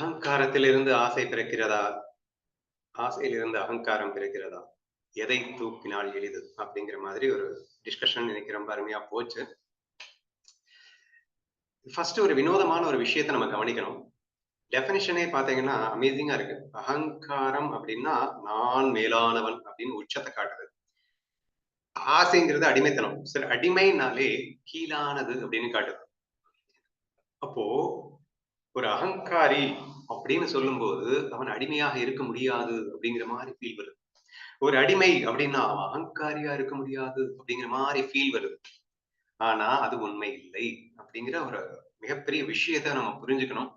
அகங்காரத்திலிருந்து ஆசை பிறக்கிறதா? ஆசையிலிருந்து அகங்காரம் பிறக்கிறதா? எதை தூக்கினால் எளிது? அப்படிங்கிற மாதிரி ஒரு டிஸ்கஷன் எனக்கு ரொம்ப அருமையா போச்சு. ஃபர்ஸ்ட் ஒரு வினோதமான ஒரு விஷயத்தை நம்ம கவனிக்கணும். டெஃபினிஷனே பாத்தீங்கன்னா அமேசிங்கா இருக்கு. அகங்காரம் அப்படின்னா நான் மேலானவன் அப்படின்னு உச்சத்தை காட்டுது. ஆசைங்கிறது அடிமைத்தனம். சரி அடிமைனாலே கீழானது அப்படின்னு காட்டுது. அப்போ ஒரு அகங்காரி அப்படின்னு சொல்லும்போது அவன் அடிமையாக இருக்க முடியாது அப்படிங்கிற மாதிரி ஃபீல் வருது. ஒரு அடிமை அப்படின்னா அவன் அகங்காரியா இருக்க முடியாது அப்படிங்கிற மாதிரி ஃபீல் வருது. ஆனா அது உண்மை இல்லை அப்படிங்கிற ஒரு மிகப்பெரிய விஷயத்த நம்ம புரிஞ்சுக்கணும்.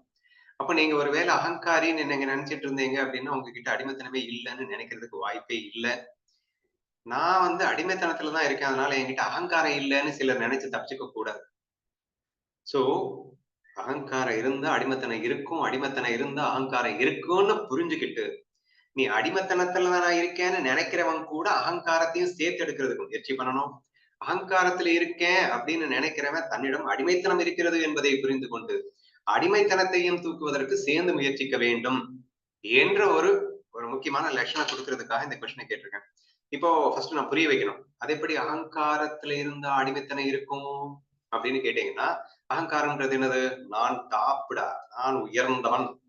அப்ப நீங்க ஒருவேளை அகங்காரின்னு நீங்க நினைச்சிட்டு இருந்தீங்க அப்படின்னா உங்ககிட்ட அடிமைத்தனமே இல்லைன்னு நினைக்கிறதுக்கு வாய்ப்பே இல்லை. நான் வந்து அடிமைத்தனத்துல தான் இருக்கேன். அதனால என்கிட்ட அகங்காரம் இல்லைன்னு சிலர் நினைச்சு தப்பிச்சுக்க கூடாது சோ அகங்காரம் இருந்தா அடிமைத்தனம் இருக்கும் அடிமைத்தனம் இருந்தா அகங்காரம் இருக்கும்னு புரிஞ்சுக்கிட்டு நீ அடிமத்தனத்துல நான் இருக்கேன்னு நினைக்கிறவன் கூட அகங்காரத்தையும் சேர்த்து எடுக்கிறதுக்கு முயற்சி பண்ணணும். அகங்காரத்துல இருக்கேன் அப்படின்னு நினைக்கிறவன் தன்னிடம் அடிமைத்தனம் இருக்கிறது என்பதை புரிந்து கொண்டு அடிமைத்தனத்தையும் தூக்குவதற்கு சேர்ந்து முயற்சிக்க வேண்டும் என்ற ஒரு ஒரு முக்கியமான லட்சணம் கொடுக்கறதுக்காக இந்த கொஸ்டினை கேட்டிருக்கேன். இப்போ ஃபர்ஸ்ட் நான் புரிய வைக்கணும். அது எப்படி அகங்காரத்துல இருந்தா அடிமைத்தனம் இருக்கும் அப்படின்னு கேட்டீங்கன்னா அகங்காரம்ன்றது என்னது? நான் டாப்டா நான் உயர்ந்தவன்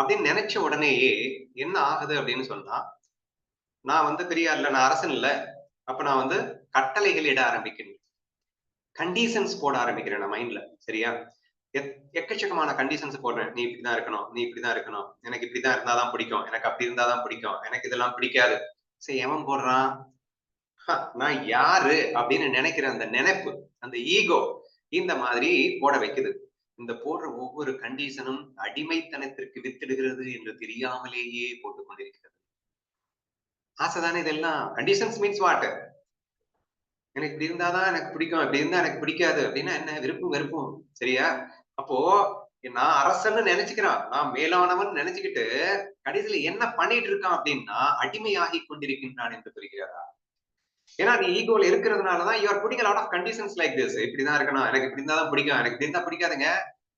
அப்படின்னு நினைச்ச உடனேயே என்ன ஆகுது அப்படின்னு சொன்னா நான் வந்து பெரியார் இல்ல நான் அரசன் இல்ல. அப்ப நான் வந்து கட்டளைகள் இட ஆரம்பிக்கிறேன் கண்டிஷன்ஸ் போட ஆரம்பிக்கிறேன் நான் மைண்ட்ல சரியா? எக்கச்சக்கமான கண்டிஷன்ஸ் போடுறேன். நீ இப்படிதான் இருக்கணும் நீ இப்படிதான் இருக்கணும். எனக்கு இப்படிதான் இருந்தாதான் பிடிக்கும். எனக்கு அப்படி இருந்தாதான் பிடிக்கும். எனக்கு இதெல்லாம் பிடிக்காது. சரி எவன் போடுறான்? நான் யாரு? அப்படின்னு நினைக்கிற அந்த நினைப்பு அந்த ஈகோ இந்த மாதிரி போட வைக்குது. இந்த போடுற ஒவ்வொரு கண்டிஷனும் அடிமைத்தனத்திற்கு வித்திடுகிறது என்று தெரியாமலேயே போட்டுக் கொண்டிருக்கிறது. ஆசைதானே இதெல்லாம்? கண்டிஷன்ஸ் மீன்ஸ் வாட் எனக்கு இப்படி இருந்தாதான் எனக்கு பிடிக்கும். இப்படி இருந்தா எனக்கு பிடிக்காது. அப்படின்னா என்ன? விருப்பம் வெறுப்பும். சரியா? அப்போ நான் அரசன்னு நினைச்சுக்கிறான். நான் மேலானவன் நினைச்சுக்கிட்டு கடைசியில என்ன பண்ணிட்டு இருக்கான் அப்படின்னா அடிமையாகி கொண்டிருக்கின்றான் என்று புரிகிறாரா ஏன்னா நீ ஈகோல இருக்கிறதுனாலதான் you are putting lot of conditions like this இப்படிதான் இருக்கணும். எனக்கு இப்படி தான் பிடிக்கும். எனக்கு இப்படி பிடிக்காதுங்க.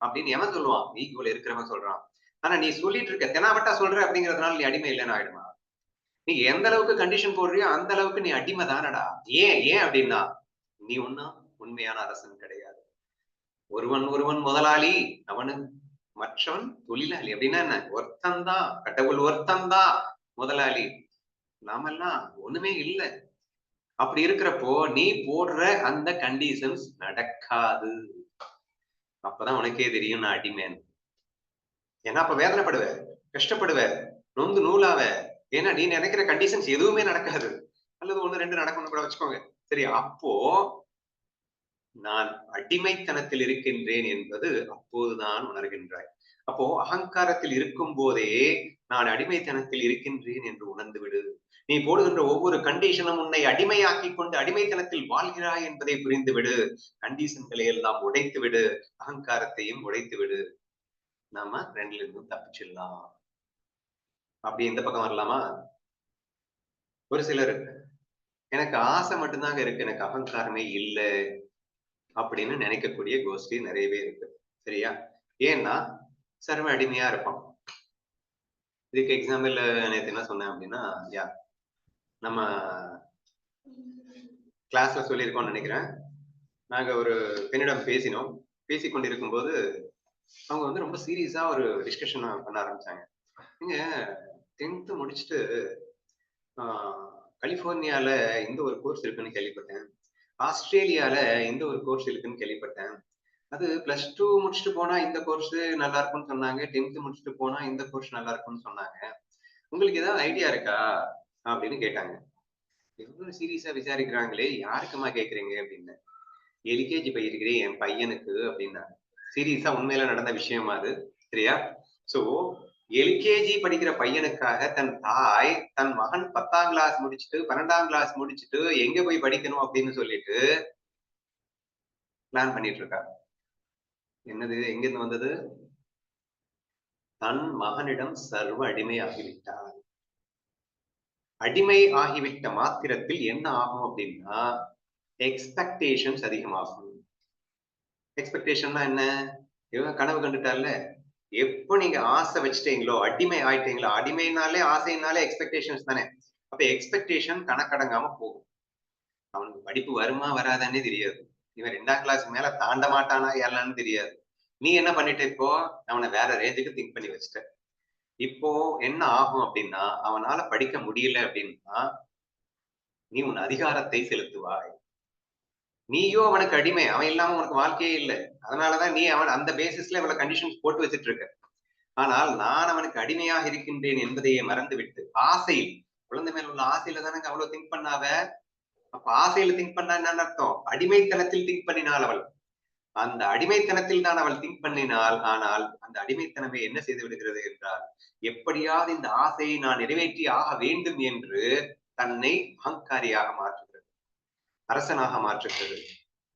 அப்படின்னு எவன் சொல்லுவான்? ஈகோல இருக்கிறவன் சொல்றான். ஆனா நீ சொல்லிட்டு இருக்க தெனாவட்டா சொல்ற அப்படிங்கறதுனால நீ அடிமை இல்லைன்னு ஆயிடுமா? நீ எந்த அளவுக்கு கண்டிஷன் போடுறியோ அந்த அளவுக்கு நீ அடிமை தானடா. ஏன்? ஏன் அப்படின்னா நீ ஒன்னும் உண்மையான அரசன் கிடையாது. ஒருவன் ஒருவன் முதலாளி அவனு மற்றவன் தொழிலாளி. அப்படின்னா என்ன? ஒருத்தன் தான். கடவுள் ஒருத்தன் தான் முதலாளி. நாமெல்லாம் ஒண்ணுமே இல்லை. அப்படி இருக்கிறப்போ நீ போடுற அந்த கண்டிஷன்ஸ் நடக்காது. அப்பதான் உனக்கே தெரியும் நான் அடிமேன் ஏன்னா அப்ப வேதனைப்படுவ கஷ்டப்படுவ நொந்து நூலாவ. ஏன்னா நீ நினைக்கிற கண்டிஷன்ஸ் எதுவுமே நடக்காது. அல்லது ஒண்ணு ரெண்டு நடக்கணும் கூட வச்சுக்கோங்க. சரி அப்போ நான் அடிமைத்தனத்தில் இருக்கின்றேன் என்பது அப்போதுதான் உணர்கின்றாய். அப்போ அகங்காரத்தில் இருக்கும் போதே நான் அடிமைத்தனத்தில் இருக்கின்றேன் என்று உணர்ந்து விடு. நீ போடுகின்ற ஒவ்வொரு கண்டிஷனும் உன்னை அடிமையாக்கி கொண்டு அடிமைத்தனத்தில் வாழ்கிறாய் என்பதை புரிந்து விடு கண்டிஷன்களை எல்லாம் உடைத்து விடு அகங்காரத்தையும் உடைத்து விடு நாம ரெண்டுல இருந்தும் தப்பிச்சிடலாம். அப்படி இந்த பக்கம் வரலாமா? ஒரு சிலர் எனக்கு ஆசை மட்டும்தாங்க இருக்கு. எனக்கு அகங்காரமே இல்லை அப்படின்னு நினைக்கக்கூடிய கோஷ்டி நிறையவே இருக்கு. சரியா? ஏன்னா சர்வ அடிமையா இருப்பான். இதுக்கு எக்ஸாம்பிள் நேற்று என்ன சொன்னேன் அப்படின்னா யா நம்ம கிளாஸ்ல சொல்லியிருக்கோம்னு நினைக்கிறேன். நாங்க ஒரு பெண்ணிடம் பேசினோம். பேசி கொண்டிருக்கும் போது அவங்க வந்து ரொம்ப சீரியஸா ஒரு டிஸ்கஷன் பண்ண ஆரம்பிச்சாங்க. நீங்க டென்த்து முடிச்சுட்டு கலிபோர்னியால இந்த ஒரு கோர்ஸ் இருக்குன்னு கேள்விப்பட்டேன். ஆஸ்திரேலியால இந்த ஒரு கோர்ஸ் இருக்குன்னு கேள்விப்பட்டேன். அது பிளஸ் டூ முடிச்சுட்டு போனா இந்த கோர்ஸ் நல்லா இருக்கும்னு சொன்னாங்க. டென்த்து முடிச்சுட்டு போனா இந்த கோர்ஸ் நல்லா இருக்கும்னு சொன்னாங்க. உங்களுக்கு ஏதாவது ஐடியா இருக்கா? அப்படின்னு கேட்டாங்க. எவ்வளவு சீரியஸா விசாரிக்கிறாங்களே? யாருக்குமா கேக்குறீங்க அப்படின்னு. எல்கேஜி பயிர்கிறேன் என் பையனுக்கு அப்படின்னா. சீரியஸா உண்மையில நடந்த விஷயமா அது சரியா? சோ எல்கேஜி படிக்கிற பையனுக்காக தன் தாய் தன் மகன் பத்தாம் கிளாஸ் முடிச்சுட்டு பன்னெண்டாம் கிளாஸ் முடிச்சுட்டு எங்க போய் படிக்கணும் அப்படின்னு சொல்லிட்டு பிளான் பண்ணிட்டு இருக்கா. என்னது? எங்கிருந்து வந்தது? தன் மகனிடம் சர்வ அடிமையாகிவிட்டான். அடிமை ஆகிவிட்ட மாத்திரத்தில் என்ன ஆகும் அப்படின்னா எக்ஸ்பெக்டேஷன்ஸ் அதிகமாகும். எக்ஸ்பெக்டேஷன்னா என்ன? இவங்க கனவு கண்டுட்டார்ல? எப்போ நீங்க ஆசை வச்சுட்டீங்களோ அடிமை ஆயிட்டீங்களோ அடிமைனாலே ஆசைனாலே எக்ஸ்பெக்டேஷன்ஸ் தானே. அப்ப எக்ஸ்பெக்டேஷன் கணக்கடங்காம போகும். அவனுக்கு படிப்பு வருமா வராதானே தெரியாது. இவன் ரெண்டாம் கிளாஸ் மேல தாண்ட மாட்டானா ஏறலான்னு தெரியாது. நீ என்ன பண்ணிட்ட இப்போ? அவனை வேற ரேஞ்சுக்கு திங்க் பண்ணி வச்சுட்ட. இப்போ என்ன ஆகும் அப்படின்னா அவனால படிக்க முடியல அப்படின்னா நீ உன் அதிகாரத்தை செலுத்துவாய். நீயோ அவனுக்கு அடிமை. அவன் இல்லாம உனக்கு வாழ்க்கையே இல்லை. அதனாலதான் நீ அவன் அந்த பேசிஸ்ல இவ்வளவு கண்டிஷன்ஸ் போட்டு வச்சுட்டு இருக்க ஆனால் நான் அவனுக்கு அடிமையாக இருக்கின்றேன் என்பதையே மறந்து விட்டு ஆசையில் குழந்தை மேல உள்ள ஆசையில தானே அவ்வளவு திங்க் பண்ணாவ? அப்ப ஆசையில திங்க் பண்ணா என்னன்னு அர்த்தம்? அடிமைத்தனத்தில் திங்க் பண்ணினாள் அவள். அந்த அடிமைத்தனத்தில் தான் அவள் திங்க் பண்ணினாள் ஆனால் அந்த அடிமைத்தனமே என்ன செய்து விடுகிறது என்றால் எப்படியாவது இந்த ஆசையை நான் நிறைவேற்றி ஆக வேண்டும் என்று தன்னை அகங்காரியாக மாற்றுகிறது. அரசனாக மாற்றுகிறது.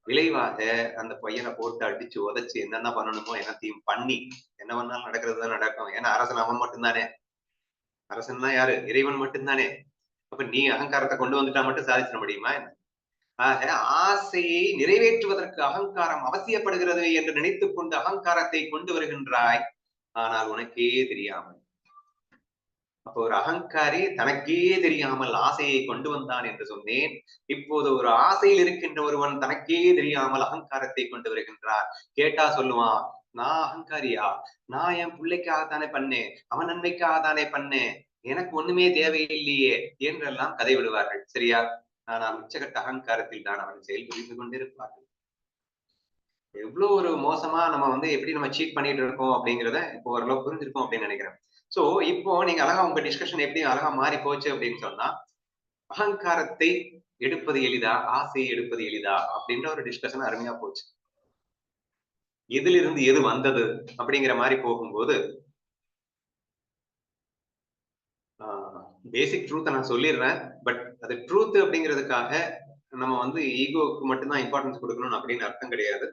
விளைவாக அந்த பையனை போட்டு அடிச்சு உதைச்சு என்னென்ன பண்ணணுமோ என்னத்தையும் பண்ணி என்ன பண்ணாலும் நடக்கிறது தான் நடக்கும். ஏன்னா அரசன் அவன் மட்டும்தானே. அரசன் தான் யாரு? இறைவன் மட்டும்தானே. அப்ப நீ அகங்காரத்தை கொண்டு வந்துட்டா மட்டும் சாதிச்சிட முடியுமா ஆக ஆசையை நிறைவேற்றுவதற்கு அகங்காரம் அவசியப்படுகிறது என்று நினைத்துக் கொண்டு அகங்காரத்தை கொண்டு வருகின்றாய். ஆனால் உனக்கே தெரியாமல். அப்போ ஒரு அகங்காரி தனக்கே தெரியாமல் ஆசையை கொண்டு வந்தான் என்று சொன்னேன். இப்போது ஒரு ஆசையில் இருக்கின்ற ஒருவன் தனக்கே தெரியாமல் அகங்காரத்தை கொண்டு வருகின்றார். கேட்டா சொல்லுவான் நான் அகங்காரியா? நான் என் பிள்ளைக்காக தானே பண்ணேன். அவன் நன்மைக்காக தானே பண்ணேன். எனக்கு ஒண்ணுமே தேவையில்லையே என்றெல்லாம் கதை விடுவார்கள். சரியா? ஆனால் உச்சகட்ட அகங்காரத்தில் தான் அவன் செயல் புரிந்து கொண்டிருப்பார்கள். எவ்வளவு ஒரு மோசமா நம்ம வந்து எப்படி நம்ம சீட் பண்ணிட்டு இருக்கோம் அப்படிங்கிறத இப்போ ஓரளவு புரிஞ்சிருக்கோம் அப்படின்னு நினைக்கிறேன். சோ இப்போ நீங்க அழகா உங்க டிஸ்கஷன் எப்படி அழகா மாறி போச்சு அப்படின்னு சொன்னா அகங்காரத்தை எடுப்பது எளிதா ஆசையை எடுப்பது எளிதா அப்படின்ற ஒரு டிஸ்கஷன் அருமையா போச்சு. எதுல இருந்து எது வந்தது அப்படிங்கிற மாதிரி போகும்போது பேசிக் ட்ரூத்தை நான் சொல்லிடுறேன். பட் அது ட்ரூத் அப்படிங்கிறதுக்காக நம்ம வந்து ஈகோக்கு மட்டும்தான் இம்பார்ட்டன்ஸ் கொடுக்கணும் அப்படின்னு அர்த்தம் கிடையாது.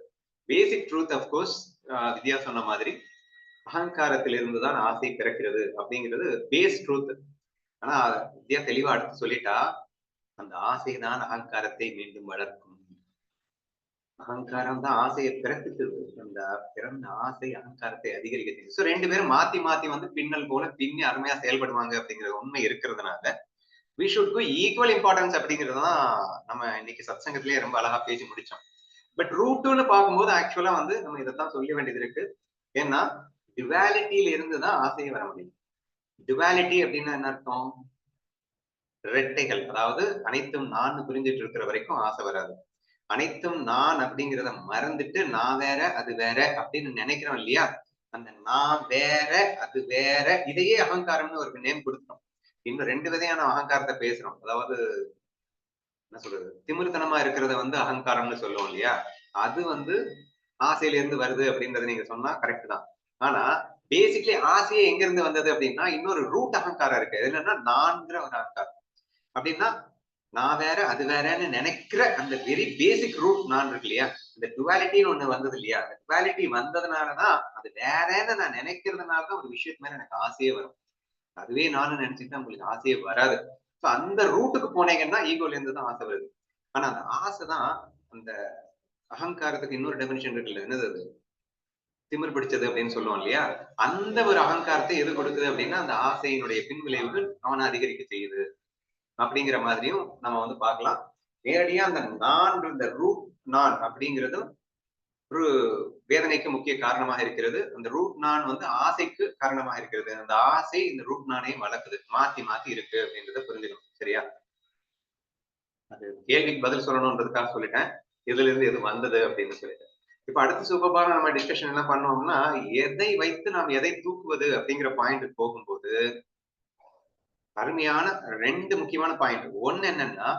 பேசிக் ட்ரூத் அஃப்கோர்ஸ் வித்யா சொன்ன மாதிரி அகங்காரத்திலிருந்து தான் ஆசை பிறக்கிறது அப்படிங்கிறது பேஸ் ட்ரூத் ஆனா வித்யா தெளிவா அடுத்து சொல்லிட்டா அந்த ஆசை தான் அகங்காரத்தை மீண்டும் வளர்க்கும். அகங்காரம் தான் ஆசையை பிறப்பித்தது அந்த பிறந்த ஆசை அகங்காரத்தை அதிகரிக்க ஸோ ரெண்டு பேரும் மாத்தி மாத்தி வந்து பின்னல் போல பின்னி அருமையா செயல்படுவாங்க அப்படிங்கிற உண்மை இருக்கிறதுனால we should go equal importance அப்படிங்கிறது தான் நம்ம இன்னைக்கு சத்சங்கத்திலேயே ரொம்ப அழகா பேசி முடிச்சோம். பட் ரூட்டுன்னு பார்க்கும்போது ஆக்சுவலா வந்து நம்ம இதைத்தான் சொல்ல வேண்டியது இருக்கு. ஏன்னா டிவாலிட்டியில இருந்து தான் ஆசையை வர முடியும். டிவாலிட்டி அப்படின்னா என்ன அர்த்தம்? ரெட்டைகள் அதாவது அனைத்தும் நான் புரிஞ்சிட்டு இருக்கிற வரைக்கும் ஆசை வராது. அனைத்தும் நான் அப்படிங்கிறத மறந்துட்டு நான் வேற அது வேற அப்படின்னு நினைக்கிறோம் இல்லையா? அந்த நான் வேற அது வேற இதையே அகங்காரம்னு ஒரு நேம் கொடுத்தோம் இன்னும் ரெண்டு விதையான அகங்காரத்தை பேசுறோம். அதாவது என்ன சொல்றது? திமிர்த்தனமா இருக்கிறத வந்து அகங்காரம்னு சொல்லுவோம் இல்லையா? அது வந்து ஆசையில இருந்து வருது அப்படின்றத நீங்க சொன்னா கரெக்ட் தான். ஆனா பேசிக்லி ஆசையே எங்க இருந்து வந்தது அப்படின்னா இன்னொரு ரூட் அகங்காரம் இருக்கு. என்னன்னா நான்கிற ஒரு அகங்காரம். அப்படின்னா நான் வேற அது வேறன்னு நினைக்கிற அந்த வெரி பேசிக் ரூட் நான் இருக்கு இல்லையா? இந்த டுவாலிட்டின்னு ஒண்ணு வந்தது இல்லையா? அந்த டுவாலிட்டி வந்ததுனாலதான் அது வேறன்னு நான் நினைக்கிறதுனாலதான் ஒரு விஷயத்து மேல எனக்கு ஆசையே வரும். அதுவே நானும் நினைச்சுட்டு உங்களுக்கு ஆசையே வராது. ஸோ அந்த ரூட்டுக்கு போனீங்கன்னா ஈகோல இருந்து தான் ஆசை வருது. ஆனா அந்த ஆசை தான் அந்த அகங்காரத்துக்கு இன்னொரு டெபினிஷன் இருக்குல்ல என்னது அது? திமிர் பிடிச்சது அப்படின்னு சொல்லுவோம் இல்லையா? அந்த ஒரு அகங்காரத்தை எது கொடுக்குது அப்படின்னா அந்த ஆசையினுடைய பின்விளைவுகள் அவனை அதிகரிக்க செய்யுது. அப்படிங்கிற மாதிரியும் நம்ம வந்து பார்க்கலாம். நேரடியா அந்த நான் இந்த ரூட் நான் அப்படிங்கிறதும் ஒரு வேதனைக்கு முக்கிய காரணமாக இருக்கிறது. அந்த ரூட் நான் வந்து ஆசைக்கு காரணமாக இருக்கிறது. அந்த ஆசை இந்த ரூட் நானையும் வளர்க்குது. மாத்தி மாத்தி இருக்கு அப்படின்றத புரிஞ்சுக்கணும். சரியா? அது கேள்விக்கு பதில் சொல்லணும்ன்றதுக்காக சொல்லிட்டேன். இதுல இருந்து எது வந்தது அப்படின்னு சொல்லிட்டேன் இப்ப அடுத்த சூப்பரான நம்ம டிஸ்கஷன் என்ன பண்ணோம்னா எதை வைத்து நாம் எதை தூக்குவது அப்படிங்கிற பாயிண்ட் போகும்போது அருமையான ரெண்டு முக்கியமான பாயிண்ட் ஒன்னு என்னன்னா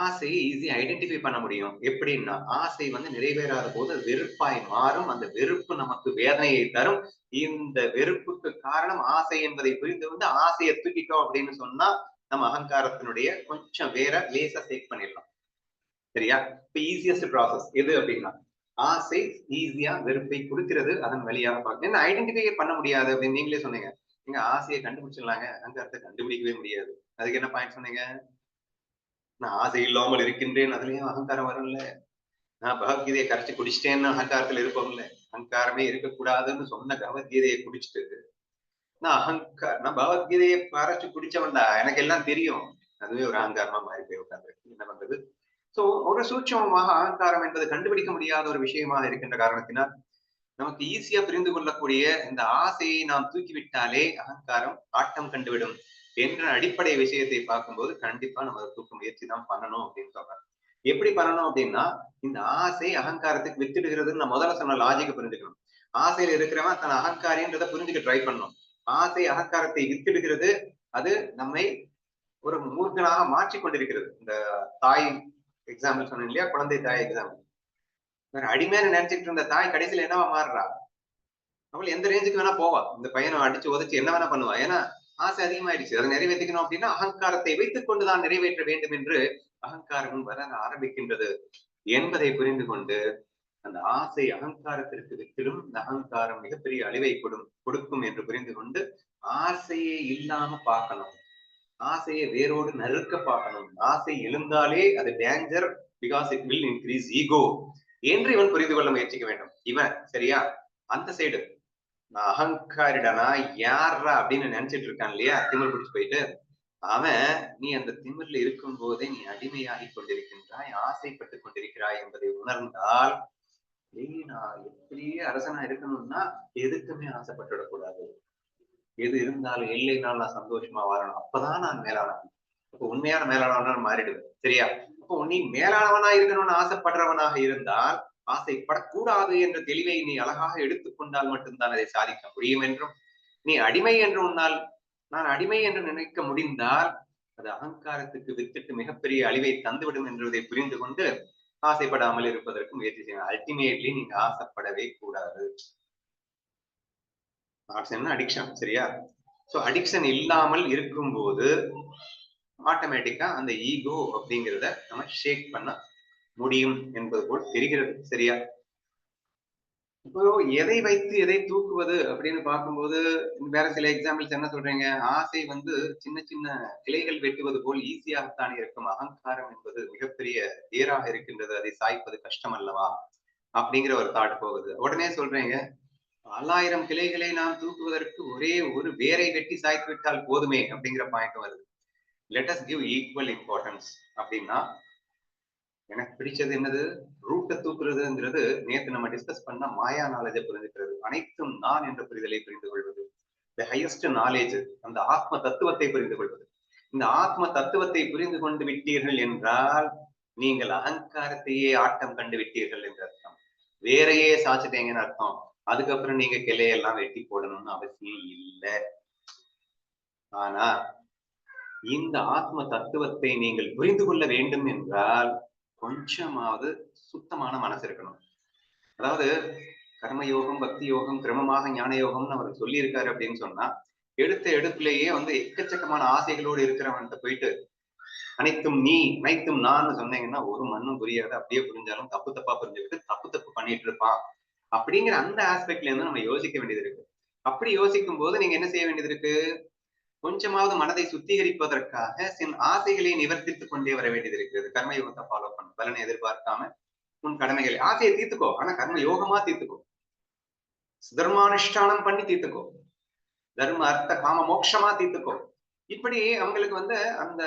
ஆசையை ஈஸியா ஐடென்டிஃபை பண்ண முடியும். எப்படின்னா ஆசை வந்து நிறைவேறாத போது வெறுப்பாய் மாறும். அந்த வெறுப்பு நமக்கு வேதனையை தரும். இந்த வெறுப்புக்கு காரணம் ஆசை என்பதை புரிந்து வந்து ஆசையை தூக்கிட்டோம் அப்படின்னு சொன்னா நம்ம அகங்காரத்தினுடைய கொஞ்சம் வேற லேசா சேக் பண்ணிடலாம். சரியா? இப்ப ஈஸியஸ்ட் ப்ராசஸ் எது அப்படின்னா ஆசை ஈஸியா வெறுப்பை கொடுக்கிறது அதன் வழியாக பார்க்கணும். என்ன ஐடென்டிஃபை பண்ண முடியாது அப்படின்னு நீங்களே சொன்னீங்க. நீங்க ஆசையை கண்டுபிடிச்சிடலாங்க. அகங்காரத்தை கண்டுபிடிக்கவே முடியாது. அதுக்கு என்ன பாயிண்ட் சொன்னீங்க? நான் ஆசை இல்லாமல் இருக்கின்றேன். அதுலயும் அகங்காரம் வரும்ல. நான் பகவத்கீதையை கரைச்சி குடிச்சிட்டேன்னு அகங்காரத்துல இருப்போம்ல. அகங்காரமே இருக்கக்கூடாதுன்னு சொன்ன பகவத்கீதையை குடிச்சிட்டு நான் அகங்கார நான் பகவத்கீதையை கரைச்சு குடிச்சவன்டா. எனக்கு எல்லாம் தெரியும். அதுவே ஒரு அகங்காரமா மாறி போய் உட்கார்ந்து என்ன பண்றது? சோ ஒரு சூட்சமமாக அகங்காரம் என்பது கண்டுபிடிக்க முடியாத ஒரு விஷயமாக இருக்கின்ற காரணத்தினால் நமக்கு ஈஸியா புரிந்து கொள்ளக்கூடிய இந்த ஆசையை நாம் தூக்கிவிட்டாலே அகங்காரம் ஆட்டம் கண்டுவிடும் என்ற அடிப்படை விஷயத்தை பார்க்கும்போது கண்டிப்பா நம்ம அதை தூக்க முயற்சி தான் பண்ணணும் அப்படின்னு சொல்றேன் எப்படி பண்ணணும் அப்படின்னா இந்த ஆசை அகங்காரத்துக்கு வித்துடுகிறதுன்னு நான் முதல்ல சொன்ன லாஜிக்க புரிஞ்சுக்கணும். ஆசையில இருக்கிறவன் தன் அகங்காரின்றதை புரிஞ்சுக்க ட்ரை பண்ணணும். ஆசை அகங்காரத்தை வித்திடுகிறது அது நம்மை ஒரு மூர்க்கனாக மாற்றி கொண்டிருக்கிறது இந்த தாய் எக்ஸாம்பிள் சொன்னேன் இல்லையா? குழந்தை தாய் எக்ஸாம்பிள் வேற அடிமையான நினைச்சிட்டு இருந்த தாய் கடைசியில என்னவா மாறுறா? அவள் எந்த ரேஞ்சுக்கு வேணா போவா. இந்த பையனை அடிச்சு உதச்சு என்ன வேணா பண்ணுவா. ஏன்னா ஆசை அதிகமாயிடுச்சு. அதை நிறைவேற்றிக்கணும் அப்படின்னா அகங்காரத்தை வைத்துக் கொண்டுதான் நிறைவேற்ற வேண்டும் என்று அகங்காரம் வர ஆரம்பிக்கின்றது என்பதை புரிந்து கொண்டு அந்த ஆசை அகங்காரத்திற்கு வித்திலும் இந்த அகங்காரம் மிகப்பெரிய அழிவை கொடும் கொடுக்கும் என்று புரிந்து கொண்டு ஆசையே இல்லாம பார்க்கணும். ஆசையை வேரோடு நறுக்க பார்க்கணும். ஆசை எழுந்தாலே அது danger because it will increase ego என்று இவன் புரிந்து கொள்ள முயற்சிக்க வேண்டும். இவன் சரியா? அந்த சைடு நான் அகங்காரிடனா யாரா அப்படின்னு நினைச்சிட்டு இருக்கான் இல்லையா? திமிர் பிடிச்சு போயிட்டு அவன் நீ அந்த திமிர்ல இருக்கும் போதே நீ அடிமையாகி கொண்டிருக்கின்றாய் ஆசைப்பட்டு கொண்டிருக்கிறாய் என்பதை உணர்ந்தால் ஏய் நான் எப்படியே அரசனா இருக்கணும்னா எதுக்குமே ஆசைப்பட்டுடக்கூடாது எது இருந்தாலும் இல்லைனாலும் நான் சந்தோஷமா வாழணும். அப்பதான் நான் மேலானவன் இப்ப உண்மையான மேலானவனா மாறிடுவேன். சரியா? அப்போ நீ மேலானவனா இருக்கணும்னு ஆசைப்படுறவனாக இருந்தால் ஆசைப்படக்கூடாது என்ற தெளிவை நீ அழகாக எடுத்துக்கொண்டால் மட்டும்தான் அதை சாதிக்க முடியும் என்றும் நீ அடிமை என்று உன்னால் நான் அடிமை என்று நினைக்க முடிந்தால் அது அகங்காரத்துக்கு வித்துட்டு மிகப்பெரிய அழிவை தந்துவிடும் என்பதை புரிந்து கொண்டு ஆசைப்படாமல் இருப்பதற்கு முயற்சி செய்யணும் அல்டிமேட்லி நீங்க ஆசைப்படவே கூடாது. அடிக்ஷன் சரியா? சோ அடிக்ஷன் இல்லாமல் இருக்கும்போது ஆட்டோமேட்டிக்கா அந்த ஈகோ அப்படிங்கிறத நம்ம ஷேக் பண்ண முடியும் என்பது போல் தெரிகிறது. சரியா? இப்போ எதை வைத்து எதை தூக்குவது அப்படின்னு பார்க்கும்போது வேற சில எக்ஸாம்பிள்ஸ் என்ன சொல்றீங்க? ஆசை வந்து சின்ன சின்ன கிளைகள் வெட்டுவது போல் ஈஸியாகத்தான் இருக்கும். அகங்காரம் என்பது மிகப்பெரிய ஏராக இருக்கின்றது. அதை சாய்ப்பது கஷ்டம் அல்லவா? அப்படிங்கிற ஒரு தாட் போகுது. உடனே சொல்றீங்க பல்லாயிரம் கிளைகளை நாம் தூக்குவதற்கு ஒரே ஒரு வேரை வெட்டி சாய்த்து விட்டால் போதுமே அப்படிங்கிற பாயிண்ட் வருது. Let us give equal importance அப்படின்னா எனக்கு பிடிச்சது என்னது? ரூட்டை தூக்குறதுங்கிறது நேத்து நம்ம டிஸ்கஸ் பண்ண மாயா நாலேஜை புரிஞ்சுக்கிறது. அனைத்தும் நான் என்ற புரிதலை புரிந்து கொள்வது. த ஹையஸ்ட் நாலேஜ் அந்த ஆத்ம தத்துவத்தை புரிந்து கொள்வது. இந்த ஆத்ம தத்துவத்தை புரிந்து கொண்டு விட்டீர்கள் என்றால் நீங்கள் அகங்காரத்தையே ஆட்டம் கண்டு விட்டீர்கள் என்று அர்த்தம். வேறையே சாச்சிட்டீங்கன்னு அர்த்தம். அதுக்கப்புறம் நீங்க கிளையெல்லாம் வெட்டி போடணும்னு அவசியம் இல்லை. ஆனா இந்த ஆத்ம தத்துவத்தை நீங்கள் புரிந்து கொள்ள வேண்டும் என்றால் கொஞ்சமாவது சுத்தமான மனசு இருக்கணும். அதாவது கர்ம யோகம் பக்தி யோகம் கிரமமாக ஞான யோகம்னு அவர் சொல்லியிருக்காரு அப்படின்னு சொன்னா எடுத்த எடுப்புலயே வந்து எக்கச்சக்கமான ஆசைகளோடு இருக்கிறவன்கிட்ட போயிட்டு அனைத்தும் நீ அனைத்தும் நான் சொன்னீங்கன்னா ஒரு மண்ணும் புரியாது. அப்படியே புரிஞ்சாலும் தப்பு தப்பா புரிஞ்சுக்கிட்டு தப்பு தப்பு பண்ணிட்டு இருப்பான். அப்படிங்கிற அந்த ஆஸ்பெக்ட்ல இருந்து நம்ம யோசிக்க வேண்டியது இருக்கு. அப்படி யோசிக்கும் போது நீங்க என்ன செய்ய வேண்டியது இருக்கு? கொஞ்சமாவது மனதை சுத்திகரிப்பதற்காக சின் ஆசைகளை நிவர்த்தித்துக் கொண்டே வர வேண்டியது இருக்கிறது. கர்ம யோகத்தை ஃபாலோ பண்ண. பலனை எதிர்பார்க்காம உன் கடமைகளை ஆசையை தீர்த்துக்கோ. ஆனா கர்ம யோகமா தீர்த்துக்கோ. தர்மானுஷ்டானம் பண்ணி தீர்த்துக்கோ. தர்ம அர்த்த காம மோட்சமா தீர்த்துக்கோ. இப்படி அவங்களுக்கு வந்து அந்த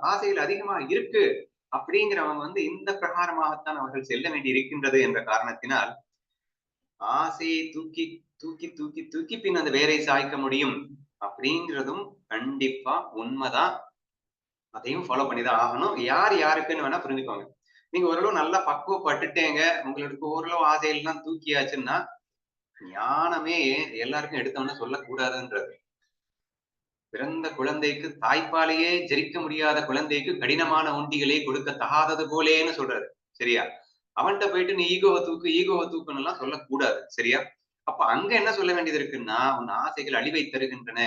ஆசைகள் அதிகமா இருக்கு அப்படிங்கிறவங்க வந்து இந்த பிரகாரமாகத்தான் அவர்கள் செல்ல வேண்டி இருக்கின்றது என்ற காரணத்தினால் ஆசையை தூக்கி தூக்கி தூக்கி தூக்கி பின் அந்த வேரை சாய்க்க முடியும். அப்படிங்கிறதும் கண்டிப்பா உண்மைதான். அதையும் ஃபாலோ பண்ணி தான் ஆகணும். யார் யாருக்குன்னு வேணா புரிஞ்சுக்கோங்க. நீங்க ஓரளவு நல்லா பக்குவப்பட்டுட்டேங்க. உங்களுக்கு ஓரளவு ஆசையெல்லாம் தூக்கியாச்சுன்னா ஞானமே எல்லாருக்கும் எடுத்தவொன்னு சொல்லக்கூடாதுன்றது. பிறந்த குழந்தைக்கு தாய்ப்பாலையே ஜெரிக்க முடியாத குழந்தைக்கு கடினமான உண்டிகளை கொடுக்க தகாதது போலேன்னு சொல்றாரு. சரியா? அவன்கிட்ட போயிட்டு நீ ஈகோவை தூக்கு ஈகோவை தூக்குன்னு எல்லாம் சொல்லக்கூடாது. சரியா? அப்ப அங்க என்ன சொல்ல வேண்டியது இருக்குன்னா உன் ஆசைகள் அழிவை தருகின்றன.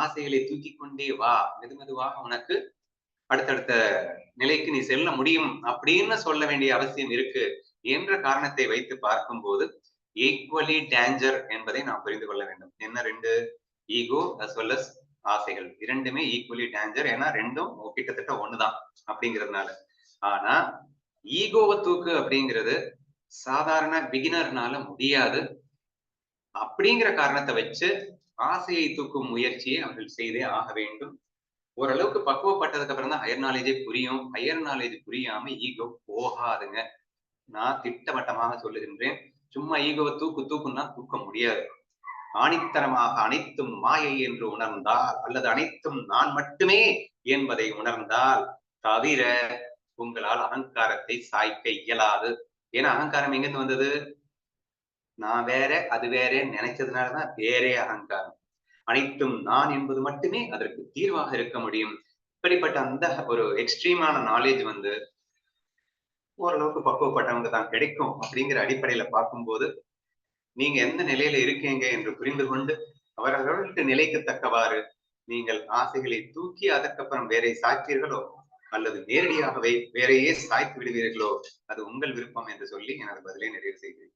ஆசைகளை தூக்கி கொண்டே வா. மெது மெதுவாக உனக்கு அடுத்தடுத்த நிலைக்கு நீ செல்ல முடியும் அப்படின்னு சொல்ல வேண்டிய அவசியம் இருக்கு என்ற காரணத்தை வைத்து பார்க்கும்போது ஈக்குவலி டேஞ்சர் என்பதை நாம் புரிந்து கொள்ள வேண்டும். என்ன ரெண்டு? ஈகோ அஸ் வெல் அஸ் ஆசைகள். இரண்டுமே ஈக்குவலி டேஞ்சர் ஏன்னா ரெண்டும் கிட்டத்தட்ட ஒண்ணுதான் அப்படிங்கிறதுனால. ஆனா ஈகோவை தூக்கு அப்படிங்கிறது சாதாரண பிகினர்னால முடியாது. அப்படிங்கிற காரணத்தை வச்சு ஆசையை தூக்கும் முயற்சியை அவர்கள் செய்தே ஆக வேண்டும். ஓரளவுக்கு பக்குவப்பட்டதுக்கு அப்புறம் தான் ஹையர் நாலேஜே புரியும். ஹையர் நாலேஜ் புரியாம ஈகோ போகாதுங்க. நான் திட்டவட்டமாக சொல்லுகின்றேன். சும்மா ஈகோவை தூக்கு தூக்குன்னா தூக்க முடியாது. ஆணித்தரமாக அனைத்தும் மாயை என்று உணர்ந்தால் அல்லது அனைத்தும் நான் மட்டுமே என்பதை உணர்ந்தால் தவிர உங்களால் அகங்காரத்தை சாய்க்க இயலாது. ஏன்னா அகங்காரம் எங்கிருந்து வந்தது? நான் வேற அது வேற நினைச்சதுனாலதான் வேறே அகங்காரம். அனைத்தும் நான் என்பது மட்டுமே அதற்கு தீர்வாக இருக்க முடியும். இப்படிப்பட்ட அந்த ஒரு எக்ஸ்ட்ரீமான நாலேஜ் வந்து ஓரளவுக்கு பக்குவப்பட்டவங்க தான் கிடைக்கும் அப்படிங்கிற அடிப்படையில பார்க்கும்போது நீங்க எந்த நிலையில இருக்கீங்க என்று புரிந்து கொண்டு அவர்களுக்கு நிலைக்கு தக்கவாறு நீங்கள் ஆசைகளை தூக்கி அதற்கப்புறம் வேற சாய்த்தீர்களோ அல்லது நேரடியாகவே வேறையே சாய்த்து விடுவீர்களோ அது உங்கள் விருப்பம் என்று சொல்லி எனது பதிலை நிறைவு செய்கிறேன்.